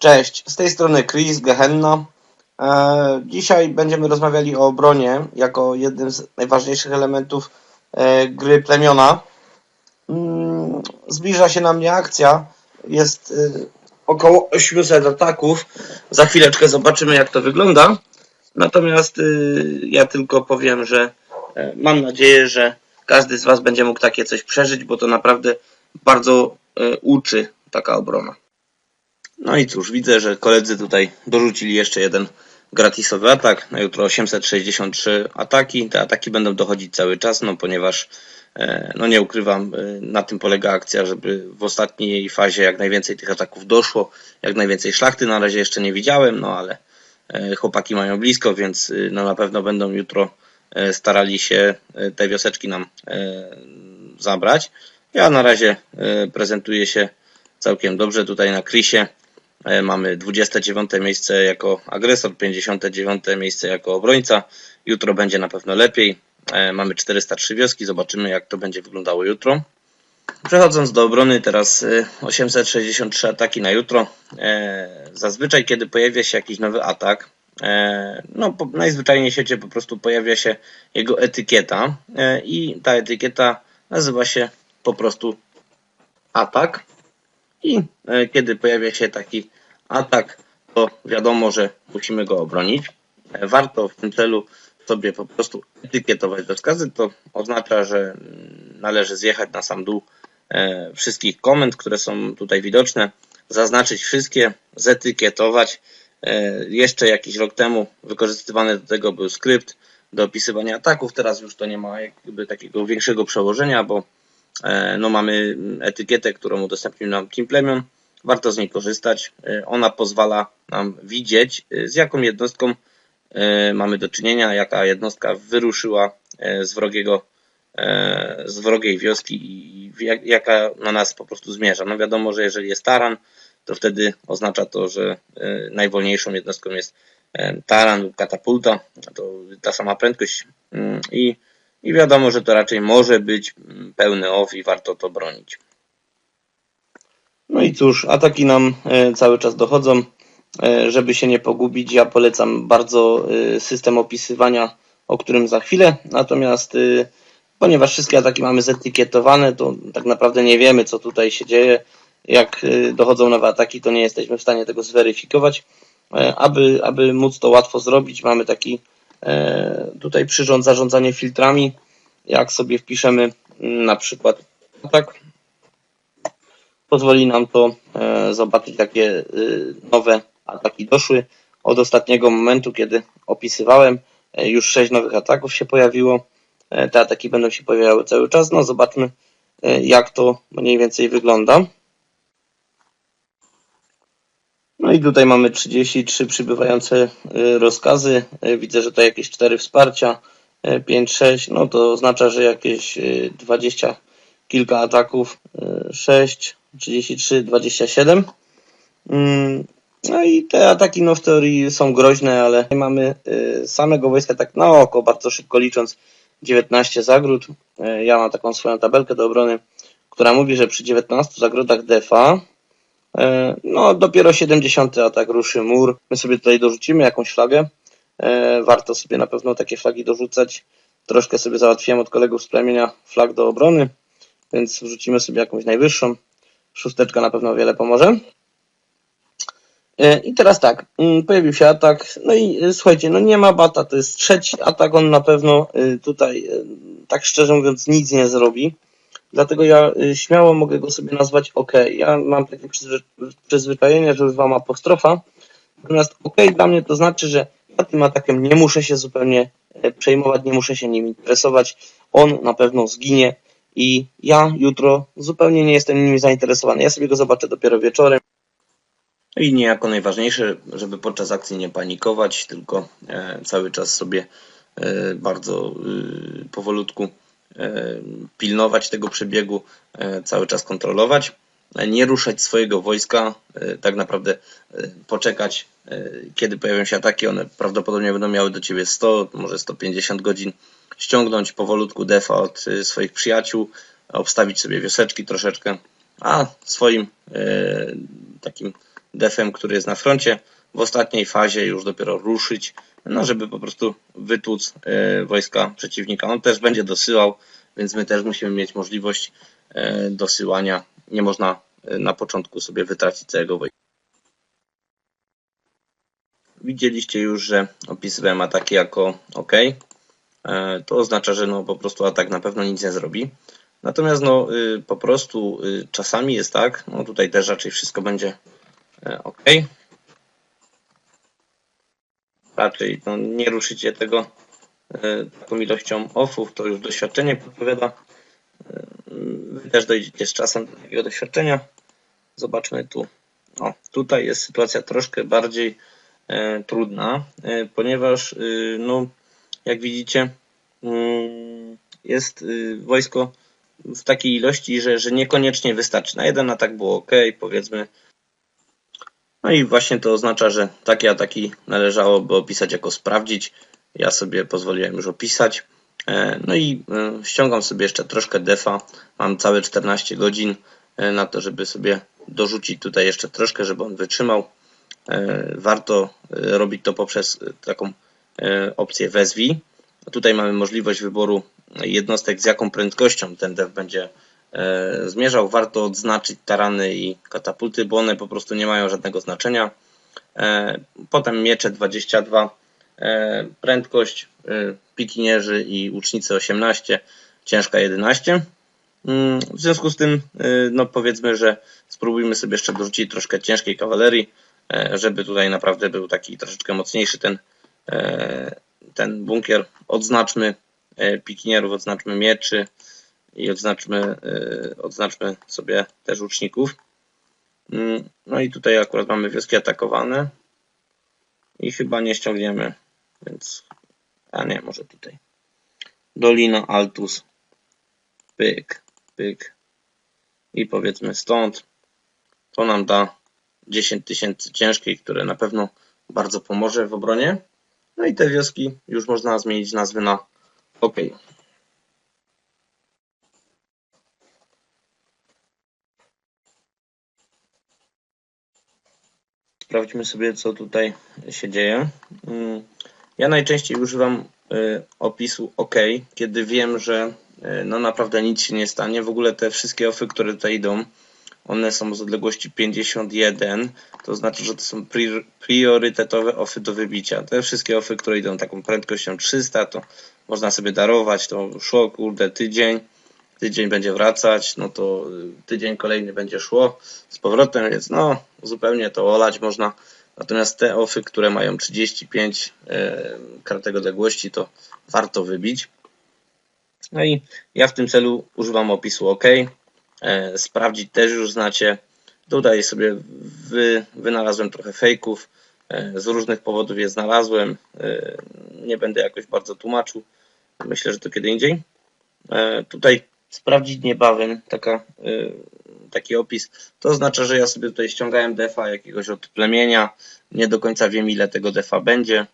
Cześć, z tej strony Chris Gehenna. E, Dzisiaj będziemy rozmawiali o obronie jako jednym z najważniejszych elementów e, gry plemiona. Mm, Zbliża się na mnie akcja. Jest e, około 800 ataków. Za chwileczkę zobaczymy jak to wygląda. Natomiast ja tylko powiem, że mam nadzieję, że każdy z Was będzie mógł takie coś przeżyć, bo to naprawdę bardzo uczy taka obrona. No i cóż, widzę, że koledzy tutaj dorzucili jeszcze jeden gratisowy atak. Na jutro 863 ataki. Te ataki będą dochodzić cały czas, no ponieważ e, no nie ukrywam, e, na tym polega akcja, żeby w ostatniej fazie jak najwięcej tych ataków doszło, jak najwięcej szlachty na razie jeszcze nie widziałem, no ale e, chłopaki mają blisko, więc no na pewno będą jutro starali się te wioseczki nam zabrać. Ja na razie prezentuję się całkiem dobrze tutaj na Krisie. E, Mamy 29 miejsce jako agresor, 59 miejsce jako obrońca. Jutro będzie na pewno lepiej. E, Mamy 403 wioski, zobaczymy jak to będzie wyglądało jutro. Przechodząc do obrony, teraz e, 863 ataki na jutro. E, Zazwyczaj, kiedy pojawia się jakiś nowy atak, e, no najzwyczajniej w świecie po prostu pojawia się jego etykieta e, i ta etykieta nazywa się po prostu atak. I e, kiedy pojawia się taki atak, to wiadomo, że musimy go obronić. E, Warto w tym celu sobie po prostu etykietować rozkazy. To oznacza, że mm, należy zjechać na sam dół e, wszystkich komend, które są tutaj widoczne, zaznaczyć wszystkie, zetykietować. Jeszcze jakiś rok temu wykorzystywany do tego był skrypt do opisywania ataków. Teraz już to nie ma jakby takiego większego przełożenia, bo no mamy etykietę, którą udostępnił nam Team Plemion. Warto z niej korzystać. E, Ona pozwala nam widzieć, e, z jaką jednostką e, mamy do czynienia, jaka jednostka wyruszyła e, z wrogiego, e, z wrogiej wioski i jaka na nas po prostu zmierza. No wiadomo, że jeżeli jest taran, to wtedy oznacza to, że e, najwolniejszą jednostką jest e, taran lub katapulta, to ta sama prędkość mm, i i wiadomo, że to raczej może być mm, pełny off i warto to bronić. No i cóż, ataki nam e, cały czas dochodzą. E, Żeby się nie pogubić, ja polecam bardzo e, system opisywania, o którym za chwilę. Natomiast ponieważ wszystkie ataki mamy zetykietowane, to tak naprawdę nie wiemy, co tutaj się dzieje. Jak dochodzą nowe ataki, to nie jesteśmy w stanie tego zweryfikować. Aby, aby móc to łatwo zrobić, mamy taki tutaj przyrząd zarządzanie filtrami. Jak sobie wpiszemy mm, na przykład atak, pozwoli nam to e, zobaczyć, jakie y, nowe ataki doszły. Od ostatniego momentu, kiedy opisywałem, e, już sześć nowych ataków się pojawiło. E, Te ataki będą się pojawiały cały czas. No zobaczmy, e, jak to mniej więcej wygląda. No i tutaj mamy 33 przybywające y, rozkazy. Y, Widzę, że to jakieś 4 wsparcia, 5, 6. No to oznacza, że jakieś y, 20 kilka ataków, y, 6, 33, 27. Mm, No i te ataki no w teorii są groźne, ale mamy y, samego wojska tak na oko, bardzo szybko licząc 19 zagród. Y, Ja mam taką swoją tabelkę do obrony, która mówi, że przy 19 zagrodach defa No, dopiero 70 atak ruszy mur. My sobie tutaj dorzucimy jakąś flagę. E, Warto sobie na pewno takie flagi dorzucać. Troszkę sobie załatwiłem od kolegów z plemienia flag do obrony, więc wrzucimy sobie jakąś najwyższą. Szósteczka na pewno wiele pomoże. E, I teraz tak, mm, pojawił się atak, no i e, słuchajcie, no nie ma bata, to jest trzeci atak, on na pewno e, tutaj, e, tak szczerze mówiąc, nic nie zrobi. Dlatego ja y, śmiało mogę go sobie nazwać OK. Ja mam takie przyzwy- przyzwyczajenie, że używam apostrofa. Natomiast OK dla mnie to znaczy, że ja tym atakiem nie muszę się zupełnie e, przejmować, nie muszę się nim interesować. On na pewno zginie i ja jutro zupełnie nie jestem nim zainteresowany. Ja sobie go zobaczę dopiero wieczorem. I niejako najważniejsze, żeby podczas akcji nie panikować, tylko e, cały czas sobie e, bardzo y, powolutku pilnować tego przebiegu, e, cały czas kontrolować, e, nie ruszać swojego wojska, e, tak naprawdę e, poczekać, e, kiedy pojawią się ataki, one prawdopodobnie będą miały do ciebie 100, może 150 godzin, ściągnąć powolutku defa od e, swoich przyjaciół, obstawić sobie wioseczki troszeczkę, a swoim e, takim defem, który jest na froncie, w ostatniej fazie już dopiero ruszyć, no żeby po prostu wytłuc e, wojska przeciwnika. On też będzie dosyłał, więc my też musimy mieć możliwość e, dosyłania. Nie można e, na początku sobie wytracić całego wojska. Widzieliście już, że opisywałem ataki jako OK. To oznacza, że no po prostu atak na pewno nic nie zrobi. Natomiast no y, po prostu y, czasami jest tak, no tutaj też raczej wszystko będzie OK. Raczej no, nie ruszycie tego e, taką ilością offów, to już doświadczenie podpowiada. E, Wy też dojdziecie z czasem do takiego doświadczenia. Zobaczmy tu. O, tutaj jest sytuacja troszkę bardziej e, trudna, e, ponieważ y, no, jak widzicie mm, jest wojsko w takiej ilości, że, że niekoniecznie wystarczy. Na jeden atak było ok, powiedzmy. No i właśnie to oznacza, że takie ataki należałoby opisać jako sprawdzić. Ja sobie pozwoliłem już opisać. E, No i e, ściągam sobie jeszcze troszkę defa. Mam całe 14 godzin e, na to, żeby sobie dorzucić tutaj jeszcze troszkę, żeby on wytrzymał. Warto robić to poprzez taką opcję wezwij. Tutaj mamy możliwość wyboru jednostek, z jaką prędkością ten def będzie zmierzał. Warto odznaczyć tarany i katapulty, bo one po prostu nie mają żadnego znaczenia. E, Potem miecze 22, e, prędkość, e, pikinierzy i łucznicy 18, ciężka 11. Mm, W związku z tym, e, no powiedzmy, że spróbujmy sobie jeszcze dorzucić troszkę ciężkiej kawalerii, e, żeby tutaj naprawdę był taki troszeczkę mocniejszy ten, e, ten bunkier. Odznaczmy e, pikinierów, odznaczmy mieczy i odznaczmy, e, odznaczmy sobie też łuczników. Mm, No i tutaj akurat mamy wioski atakowane i chyba nie ściągniemy, więc a nie, może tutaj. Dolina Altus, pyk, pyk i powiedzmy stąd to nam da 10 tysięcy ciężkiej, które na pewno bardzo pomoże w obronie. No i te wioski już można zmienić nazwy na OK. Sprawdźmy sobie, co tutaj się dzieje. Mm, Ja najczęściej używam y, opisu OK, kiedy wiem, że y, no naprawdę nic się nie stanie. W ogóle te wszystkie ofy, które tutaj idą, one są z odległości 51, to znaczy, że to są pri- priorytetowe ofy do wybicia. Te wszystkie ofy, które idą taką prędkością 300, to można sobie darować, to szło kurde tydzień, tydzień będzie wracać, no to y, tydzień kolejny będzie szło z powrotem, więc no zupełnie to olać można. Natomiast te ofy, które mają 35 e, kartek odległości, to warto wybić. No i ja w tym celu używam opisu OK. E, sprawdzić też już znacie. Tutaj sobie wy, wynalazłem trochę fejków. E, z różnych powodów je znalazłem. E, nie będę jakoś bardzo tłumaczył. Myślę, że to kiedy indziej. Tutaj sprawdzić niebawem, taka, e, taki opis. To oznacza, że ja sobie tutaj ściągałem defa jakiegoś od plemienia. Nie do końca wiem, ile tego defa będzie. E,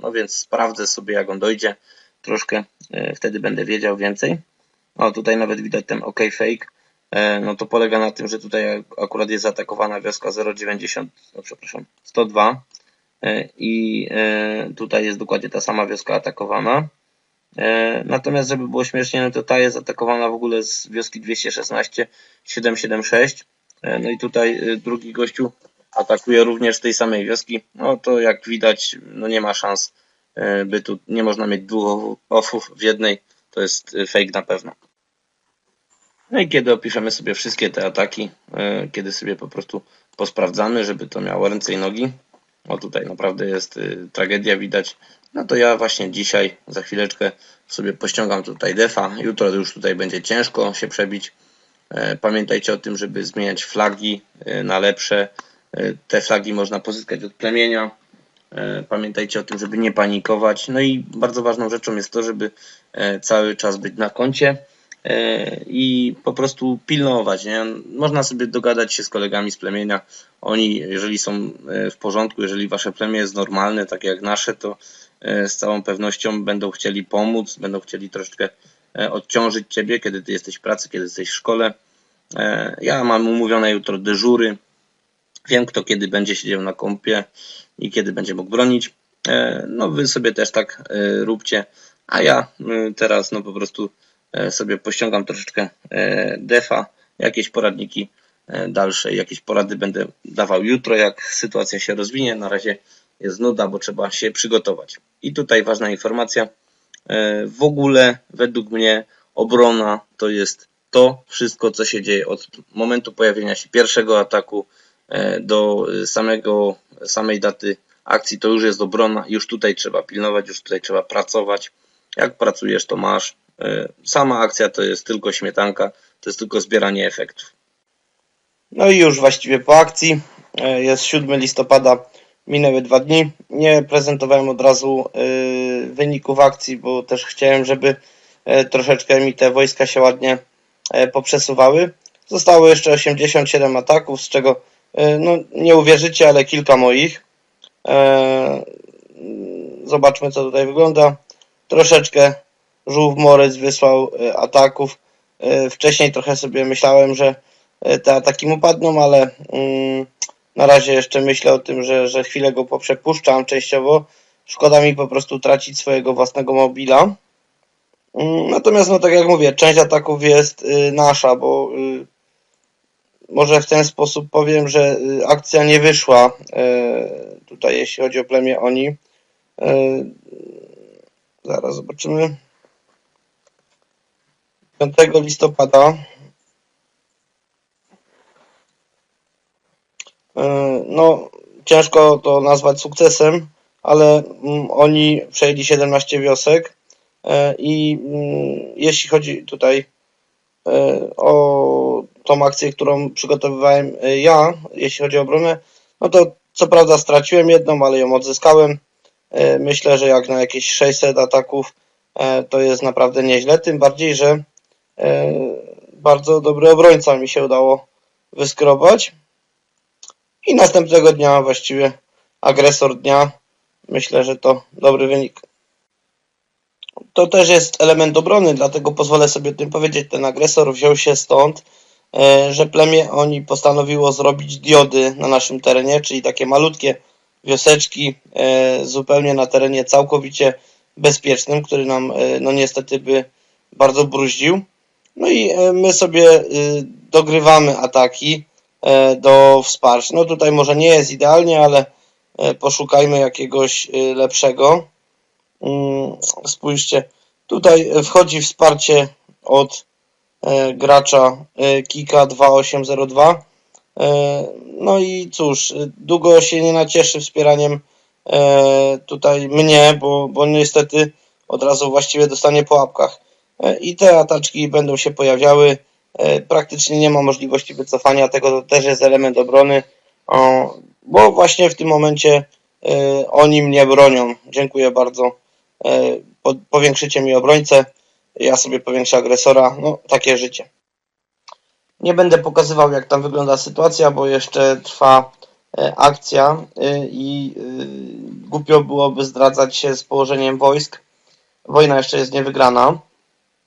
No więc sprawdzę sobie, jak on dojdzie. Troszkę e, wtedy będę wiedział więcej. O, tutaj nawet widać ten OK fake. E, No to polega na tym, że tutaj ak- akurat jest zaatakowana wioska 090, no przepraszam, 102 e, i e, tutaj jest dokładnie ta sama wioska atakowana. E, Natomiast, żeby było śmiesznie, no to ta jest atakowana w ogóle z wioski 216 776. E, No i tutaj e, drugi gościu atakuje również tej samej wioski. No to jak widać, no nie ma szans, by tu nie można mieć dwóch offów w jednej. To jest fake na pewno. No i kiedy opiszemy sobie wszystkie te ataki, kiedy sobie po prostu posprawdzamy, żeby to miało ręce i nogi, o tutaj naprawdę jest tragedia widać, no to ja właśnie dzisiaj, za chwileczkę sobie pościągam tutaj defa, jutro już tutaj będzie ciężko się przebić. E, Pamiętajcie o tym, żeby zmieniać flagi e, na lepsze. E, Te flagi można pozyskać od plemienia. Pamiętajcie o tym, żeby nie panikować. No i bardzo ważną rzeczą jest to, żeby cały czas być na koncie i po prostu pilnować. Nie? Można sobie dogadać się z kolegami z plemienia. Oni, jeżeli są e, w porządku, jeżeli wasze plemię jest normalne, tak jak nasze, to e, z całą pewnością będą chcieli pomóc, będą chcieli troszeczkę e, odciążyć ciebie, kiedy ty jesteś w pracy, kiedy jesteś w szkole. E, Ja mam umówione jutro dyżury, Wiem, kto kiedy będzie siedział na kompie i kiedy będzie mógł bronić. E, No, wy sobie też tak e, róbcie. A ja e, teraz, no po prostu e, sobie pościągam troszeczkę e, defa, jakieś poradniki e, dalsze, jakieś porady będę dawał jutro, jak sytuacja się rozwinie. Na razie jest nuda, bo trzeba się przygotować. I tutaj ważna informacja. E, W ogóle, według mnie, obrona to jest to wszystko, co się dzieje od momentu pojawienia się pierwszego ataku e, do e, samego, samej daty akcji. To już jest obrona. Już tutaj trzeba pilnować, już tutaj trzeba pracować. Jak pracujesz, to masz. E, Sama akcja to jest tylko śmietanka, to jest tylko zbieranie efektów. No i już właściwie po akcji. E, Jest 7 listopada, minęły dwa dni. Nie prezentowałem od razu e, wyników akcji, bo też chciałem, żeby troszeczkę mi te wojska się ładnie poprzesuwały. Zostało jeszcze 87 ataków, z czego no, nie uwierzycie, ale kilka moich. Zobaczmy, co tutaj wygląda. Troszeczkę żółw Morec wysłał e, ataków. E, Wcześniej trochę sobie myślałem, że e, te ataki mu padną, ale mm, na razie jeszcze myślę o tym, że, że chwilę go poprzepuszczam częściowo. Szkoda mi po prostu tracić swojego własnego mobila. Mm, Natomiast, no tak jak mówię, część ataków jest y, nasza, bo y, może w ten sposób powiem, że y, akcja nie wyszła tutaj, jeśli chodzi o plemię Oni. Zaraz zobaczymy. 5 listopada. Y, no ciężko to nazwać sukcesem, ale mm, oni przejęli 17 wiosek. Y, i mm, jeśli chodzi tutaj y, o tą akcję, którą przygotowywałem ja, jeśli chodzi o obronę, no to co prawda straciłem jedną, ale ją odzyskałem. Myślę, że jak na jakieś 600 ataków to jest naprawdę nieźle, tym bardziej, że bardzo dobry obrońca mi się udało wyskrobać. I następnego dnia właściwie agresor dnia. Myślę, że to dobry wynik. To też jest element obrony, dlatego pozwolę sobie o tym powiedzieć. Ten agresor wziął się stąd, e, że plemię oni postanowiło zrobić diody na naszym terenie, czyli takie malutkie wioseczki e, zupełnie na terenie całkowicie bezpiecznym, który nam e, no niestety by bardzo bruździł. No i e, my sobie e, dogrywamy ataki e, do wsparć. No tutaj może nie jest idealnie, ale e, poszukajmy jakiegoś e, lepszego. Mm, Spójrzcie, tutaj wchodzi wsparcie od gracza Kika 2802. E, No i cóż, e, długo się nie nacieszy wspieraniem tutaj mnie, bo, bo niestety od razu właściwie dostanie po łapkach. E, I te ataczki będą się pojawiały. E, Praktycznie nie ma możliwości wycofania tego, to też jest element obrony, bo właśnie w tym momencie e, oni mnie bronią. Dziękuję bardzo. Po- Powiększycie mi obrońcę, ja sobie powiększę agresora. No, takie życie. Nie będę pokazywał, jak tam wygląda sytuacja, bo jeszcze trwa akcja i głupio byłoby zdradzać się z położeniem wojsk. Wojna jeszcze jest niewygrana.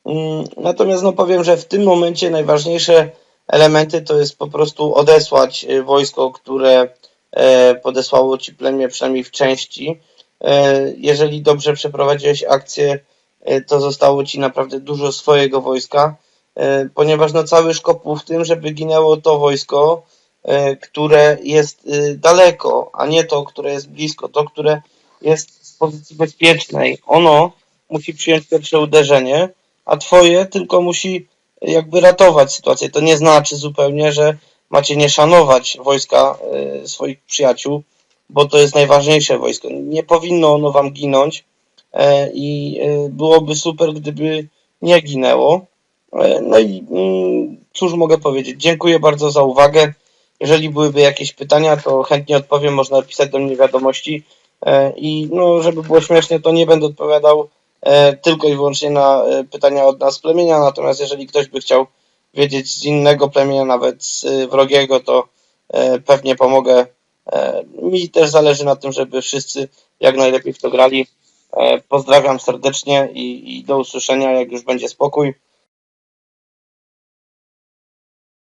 Mm, Natomiast no powiem, że w tym momencie najważniejsze elementy to jest po prostu odesłać e, wojsko, które e, podesłało ci plemię, przynajmniej w części. E, Jeżeli dobrze przeprowadziłeś akcję, e, to zostało ci naprawdę dużo swojego wojska, ponieważ no cały szkop w tym, żeby ginęło to wojsko, które jest e, daleko, a nie to, które jest blisko, to, które jest z pozycji bezpiecznej. Ono musi przyjąć pierwsze uderzenie, a twoje tylko musi jakby ratować sytuację. To nie znaczy zupełnie, że macie nie szanować wojska e, swoich przyjaciół, bo to jest najważniejsze wojsko. Nie powinno ono wam ginąć e, i e, byłoby super, gdyby nie ginęło. No i mm, cóż mogę powiedzieć? Dziękuję bardzo za uwagę. Jeżeli byłyby jakieś pytania, to chętnie odpowiem. Można pisać do mnie wiadomości. I no, żeby było śmiesznie, to nie będę odpowiadał tylko i wyłącznie na e, pytania od nas plemienia. Natomiast jeżeli ktoś by chciał wiedzieć z innego plemienia, nawet z e, wrogiego, to e, pewnie pomogę. E, Mi też zależy na tym, żeby wszyscy jak najlepiej w to grali. E, Pozdrawiam serdecznie i, i do usłyszenia, jak już będzie spokój.